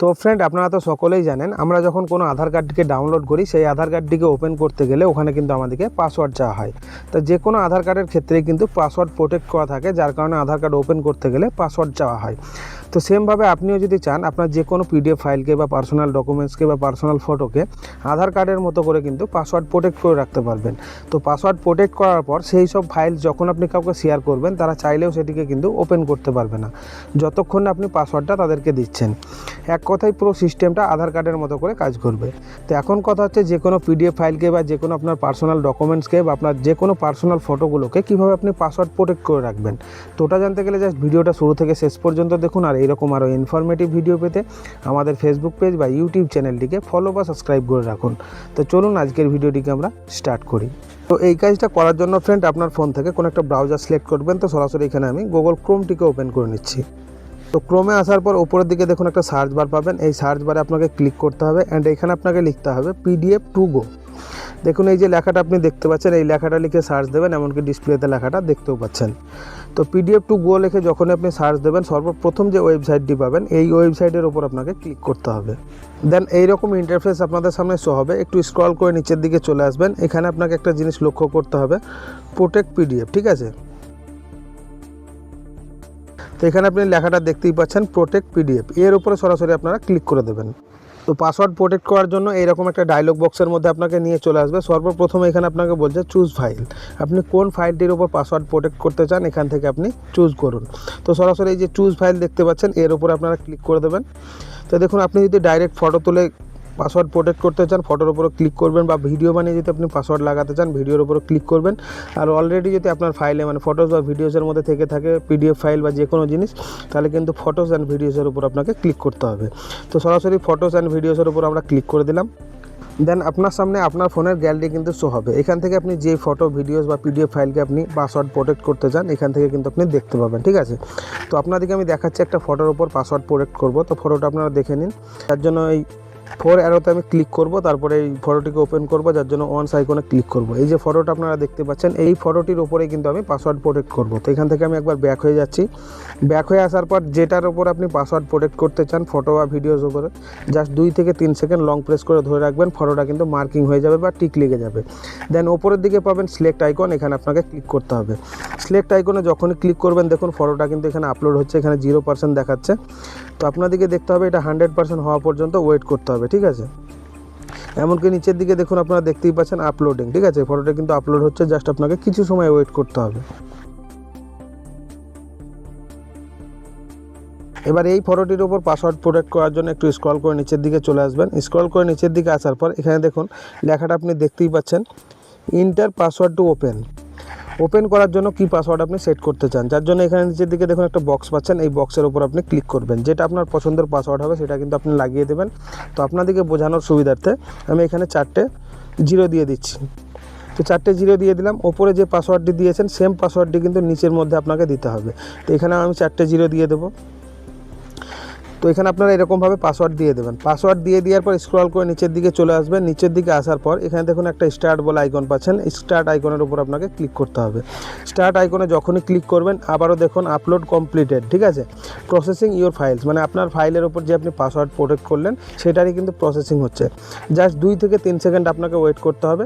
তো ফ্রেন্ড আপনারা তো সকলেই জানেন, আমরা যখন কোনো আধার কার্ডটিকে ডাউনলোড করি, সেই আধার কার্ডটিকে ওপেন করতে গেলে ওখানে কিন্তু আমাদেরকে পাসওয়ার্ড চাওয়া হয়। তো যে কোনো আধার কার্ডের ক্ষেত্রেই কিন্তু পাসওয়ার্ড প্রোটেক্ট করা থাকে, যার কারণে আধার কার্ড ওপেন করতে গেলে পাসওয়ার্ড চাওয়া হয়। তো সেমভাবে আপনিও যদি চান, আপনার যে কোনো পিডিএফ ফাইলকে বা পার্সোনাল ডকুমেন্টসকে বা পার্সোনাল ফটোকে আধার কার্ডের মতো করে কিন্তু পাসওয়ার্ড প্রোটেক্ট করে রাখতে পারবেন। তো পাসওয়ার্ড প্রোটেক্ট করার পর সেই সব ফাইল যখন আপনি কাউকে শেয়ার করবেন, তারা চাইলেও সেটিকে কিন্তু ওপেন করতে পারবে না। যতক্ষণ আপনি পাসওয়ার্ডটা তাদেরকে দিচ্ছেন। এক কথায় পুরো সিস্টেমটা আধার কার্ডের মতো করে কাজ করবে। তো এখন কথা হচ্ছে যে কোনো পিডিএফ ফাইলকে বা যে কোনো আপনার পার্সোনাল ডকুমেন্টসকে বা আপনার যে কোনো পার্সোনাল ফটোগুলোকে কীভাবে আপনি পাসওয়ার্ড প্রোটেক্ট করে রাখবেন। তো ওটা জানতে গেলে জাস্ট ভিডিওটা শুরু থেকে শেষ পর্যন্ত দেখুন আর এইরকম আরও ইনফরমেটিভ ভিডিও পেতে আমাদের ফেসবুক পেজ বা ইউটিউব চ্যানেলটিকে ফলো বা সাবস্ক্রাইব করে রাখুন। তো চলুন আজকের ভিডিওটিকে আমরা স্টার্ট করি। তো এই কাজটা করার জন্য ফ্রেন্ড আপনার ফোন থেকে কোনো একটা ব্রাউজার সিলেক্ট করবেন। তো সরাসরি এখানে আমি গুগল ক্রোমটিকে ওপেন করে নিচ্ছি। তো ক্রোমে আসার পর উপরের দিকে দেখুন একটা সার্চ বার পাবেন। এই সার্চ বারে আপনাকে ক্লিক করতে হবে অ্যান্ড এখানে আপনাকে লিখতে হবে পিডিএফ টু গো দেখুন এই যে লেখাটা আপনি দেখতে পাচ্ছেন, এই লেখাটা লিখে সার্চ দেবেন, এমনকি ডিসপ্লেতে লেখাটা দেখতেও পাচ্ছেন। তো পিডিএফ টু গো লিখে যখনই আপনি সার্চ দেবেন, সর্বপ্রথম যে ওয়েবসাইটটি পাবেন, এই ওয়েবসাইটের ওপর আপনাকে ক্লিক করতে হবে। দেন এইরকম ইন্টারফেস আপনাদের সামনে শো হবে। একটু স্ক্রল করে নিচের দিকে চলে আসবেন। এখানে আপনাকে একটা জিনিস লক্ষ্য করতে হবে প্রোটেক্ট পিডিএফ ঠিক আছে? তো এখানে আপনি লেখাটা দেখতেই পাচ্ছেন প্রোটেক্ট পিডিএফ এর উপরে সরাসরি আপনারা ক্লিক করে দেবেন। তো পাসওয়ার্ড প্রোটেক্ট করার জন্য এইরকম একটা ডায়লগ বক্সের মধ্যে আপনাকে নিয়ে চলে আসবে। সর্বপ্রথম এখানে আপনাকে বলছে চুজ ফাইল আপনি কোন ফাইলটির উপর পাসওয়ার্ড প্রোটেক্ট করতে চান, এখান থেকে আপনি চুজ করুন। তো সরাসরি এই যে চুজ ফাইল দেখতে পাচ্ছেন, এর উপরে আপনারা ক্লিক করে দেবেন। তো দেখুন, আপনি যদি ডাইরেক্ট ফটো তুলে পাসওয়ার্ড প্রোটেক্ট করতে চান ফটোর উপরে ক্লিক করবেন বা ভিডিও বানিয়ে যদি আপনি পাসওয়ার্ড লাগাতে চান ভিডিওর উপরে ক্লিক করবেন। আর অলরেডি যদি আপনার ফাইলে মানে ফটোস বা ভিডিওসের মধ্যে থেকে থাকে পিডিএফ ফাইল বা যে কোনো জিনিস, তাহলে কিন্তু ফটোস অ্যান্ড ভিডিওসের উপর আপনাকে ক্লিক করতে হবে। তো সরাসরি ফটোস অ্যান্ড ভিডিওসের উপর আমরা ক্লিক করে দিলাম। দেন আপনার সামনে আপনার ফোনের গ্যালারি কিন্তু শো হবে। এখান থেকে আপনি যে ফটো ভিডিওস বা পিডিএফ ফাইলকে আপনি পাসওয়ার্ড প্রোটেক্ট করতে চান, এখান থেকে কিন্তু আপনি দেখতে পাবেন, ঠিক আছে? তো আপনাদেরকে আমি দেখাচ্ছি একটা ফটোর উপর পাসওয়ার্ড প্রোটেক্ট করব। তো ফটোটা আপনারা দেখে নিন। তার জন্য এই ফোর অ্যারোতে আমি ক্লিক করব, তারপরে এই ফটোটিকে ওপেন করব, যার জন্য ওয়ান্স আইকনে ক্লিক করব। এই যে ফটোটা আপনারা দেখতে পাচ্ছেন, এই ফটোটির উপরেই কিন্তু আমি পাসওয়ার্ড প্রোটেক্ট করব। তো এখান থেকে আমি একবার ব্যাক হয়ে যাচ্ছি। ব্যাক হয়ে আসার পর যেটার উপর আপনি পাসওয়ার্ড প্রোটেক্ট করতে চান ফটো বা ভিডিওর উপরে জাস্ট দুই থেকে তিন সেকেন্ড লং প্রেস করে ধরে রাখবেন ফটোটা কিন্তু মার্কিং হয়ে যাবে বা টিক লেগে যাবে। দেন ওপরের দিকে পাবেন সিলেক্ট আইকন এখানে আপনাকে ক্লিক করতে হবে। সিলেক্ট আইকনে যখনই ক্লিক করবেন, দেখুন ফটোটা কিন্তু এখানে আপলোড হচ্ছে, এখানে জিরো পার্সেন্ট দেখাচ্ছে। তো আপনাদেরকে দেখতে হবে এটা হান্ড্রেড পার্সেন্ট হওয়া পর্যন্ত ওয়েট করতে হবে। ঠিক আছে? এমনকি নিচের দিকে দেখুন আপনারা দেখতেই পাচ্ছেন আপলোডিং ঠিক আছে? ফটোটা কিন্তু আপলোড হচ্ছে জাস্ট আপনাকে কিছু সময় ওয়েট করতে হবে। এবার এই ফটোটির উপর পাসওয়ার্ড প্রোটেক্ট করার জন্য একটু স্ক্রল করে নিচের দিকে চলে আসবেন। স্ক্রল করে নিচের দিকে আসার পর এখানে দেখুন, লেখাটা আপনি দেখতেই পাচ্ছেন। Enter password to open open করার জন্য কি পাসওয়ার্ড আপনি সেট করতে চান? যার জন্য এখানে নিচের দিকে দেখুন একটা বক্স পাচ্ছেন, এই বক্সের উপর আপনি ক্লিক করবেন। যেটা আপনার পছন্দের পাসওয়ার্ড হবে, সেটা কিন্তু আপনি লাগিয়ে দেবেন। তো আপনাদেরকে বোঝানোর সুবিধার্থে আমি এখানে চারটে জিরো দিয়ে দিচ্ছি। তো চারটে জিরো দিয়ে দিলাম। ওপরে যে পাসওয়ার্ডটি দিয়েছেন সেম পাসওয়ার্ডটি কিন্তু নিচের মধ্যে আপনাকে দিতে হবে। তো এখানে আমি চারটে জিরো দিয়ে দেবো। তো এখানে আপনারা এরকমভাবে পাসওয়ার্ড দিয়ে দেবেন। পাসওয়ার্ড দিয়ে দেওয়ার পর স্ক্রল করে নিচের দিকে চলে আসবেন। নিচের দিকে আসার পর এখানে দেখুন একটা স্টার্ট বলে আইকন পাচ্ছেন। স্টার্ট আইকনের উপর আপনাকে ক্লিক করতে হবে। স্টার্ট আইকনে যখনই ক্লিক করবেন, আবারও দেখুন আপলোড কমপ্লিটেড ঠিক আছে? প্রসেসিং ইওর ফাইলস মানে আপনার ফাইলের উপর যে আপনি পাসওয়ার্ড প্রোটেক্ট করলেন, সেটারই কিন্তু প্রসেসিং হচ্ছে। জাস্ট দুই থেকে তিন সেকেন্ড আপনাকে ওয়েট করতে হবে।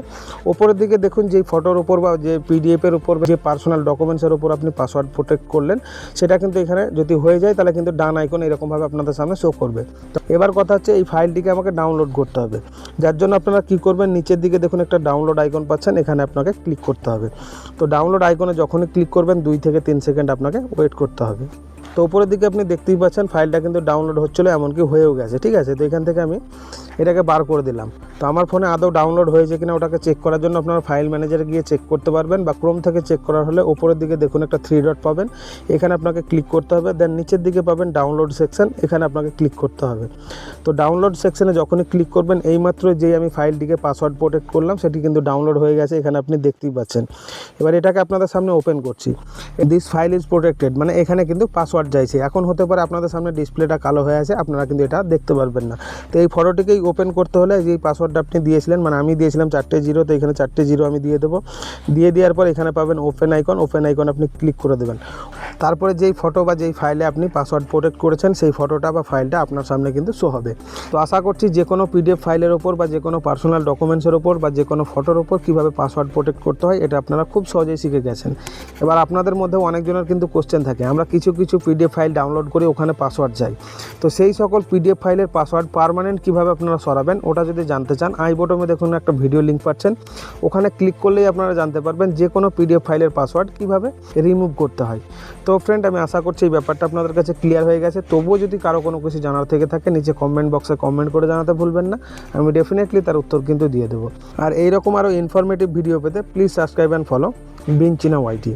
ওপরের দিকে দেখুন যেই ফটোর উপর বা যে পিডিএফের উপর যে পার্সোনাল ডকুমেন্টসের উপর আপনি পাসওয়ার্ড প্রোটেক্ট করলেন, সেটা কিন্তু এখানে যদি হয়ে যায়, তাহলে কিন্তু ডান আইকন এরকমভাবে আপনাদের সামনে শো করবে। তো এবার কথা হচ্ছে এই ফাইলটিকে আমাকে ডাউনলোড করতে হবে। যার জন্য আপনারা কি করবেন, নিচের দিকে দেখুন একটা ডাউনলোড আইকন পাচ্ছেন, এখানে আপনাকে ক্লিক করতে হবে। তো ডাউনলোড আইকনে যখনই ক্লিক করবেন, দুই থেকে তিন সেকেন্ড আপনাকে ওয়েট করতে হবে। তো উপরের দিকে আপনি দেখতেই পাচ্ছেন ফাইলটা কিন্তু ডাউনলোড হচ্ছিল, এমনকি হয়েও গেছে। ঠিক আছে? তো এখান থেকে আমি এটাকে বার করে দিলাম। তো আমার ফোনে আদৌ ডাউনলোড হয়েছে কিনা ওটাকে চেক করার জন্য আপনারা ফাইল ম্যানেজারে গিয়ে চেক করতে পারবেন বা ক্রোম থেকে চেক করার হলে উপরের দিকে দেখুন একটা থ্রি ডট পাবেন। এখানে আপনাকে ক্লিক করতে হবে দেন নিচের দিকে পাবেন ডাউনলোড সেকশন এখানে আপনাকে ক্লিক করতে হবে। তো ডাউনলোড সেকশনে যখনই ক্লিক করবেন, এইমাত্র যেই আমি ফাইলটিকে পাসওয়ার্ড প্রোটেক্ট করলাম, সেটি কিন্তু ডাউনলোড হয়ে গেছে, এখানে আপনি দেখতেই পাচ্ছেন। এবার এটাকে আপনাদের সামনে ওপেন করছি। দিস ফাইল ইজ প্রোটেক্টেড মানে এখানে কিন্তু পাসওয়ার্ড পাসওয়ার্ড চাইছে এখন হতে পারে আপনাদের সামনে ডিসপ্লেটা কালো হয়ে আছে, আপনারা কিন্তু এটা দেখতে পারবেন না। তো এই ফটোটিকেই ওপেন করতে হলে যে পাসওয়ার্ডটা আপনি দিয়েছিলেন মানে আমি দিয়েছিলাম চারটে জিরো তো এখানে চারটে জিরো আমি দিয়ে দেবো। দিয়ে দেওয়ার পর এখানে পাবেন ওপেন আইকন ওপেন আইকন আপনি ক্লিক করে দেবেন। তারপরে যেই ফটো বা যেই ফাইলে আপনি পাসওয়ার্ড প্রোটেক্ট করেছেন, সেই ফটোটা বা ফাইলটা আপনার সামনে কিন্তু শো হবে। তো আশা করছি যে কোনো পিডিএফ ফাইলের ওপর বা যে কোনো পার্সোনাল ডকুমেন্টসের ওপর বা যে কোনো ফটোর ওপর কীভাবে পাসওয়ার্ড প্রোটেক্ট করতে হয়, এটা আপনারা খুব সহজেই শিখে গেছেন। এবার আপনাদের মধ্যে অনেকজনের কিন্তু কোশ্চেন থাকে। আমরা কিছু কিছু পিডিএফ ফাইল ডাউনলোড করে ওখানে পাসওয়ার্ড চাই। তো সেই সকল পিডিএফ ফাইলের পাসওয়ার্ড পারমানেন্ট কীভাবে আপনারা সরাবেন, ওটা যদি জানতে চান, আই বটমে দেখুন একটা ভিডিও লিঙ্ক পাচ্ছেন। ওখানে ক্লিক করলেই আপনারা জানতে পারবেন যে কোনো পিডিএফ ফাইলের পাসওয়ার্ড কীভাবে রিমুভ করতে হয়। তো ফ্রেন্ড আমি আশা করছি এই ব্যাপারটা আপনাদের কাছে ক্লিয়ার হয়ে গেছে। তবুও যদি কারও কোনো কিছু জানার থেকে থাকে, নিচে কমেন্ট বক্সে কমেন্ট করে জানাতে ভুলবেন না। আমি ডেফিনেটলি তার উত্তর কিন্তু দিয়ে দেবো। আর এইরকম আরও ইনফরমেটিভ ভিডিও পেতে প্লিজ সাবস্ক্রাইব অ্যান্ড ফলো বিনচিনা ওয়াইটি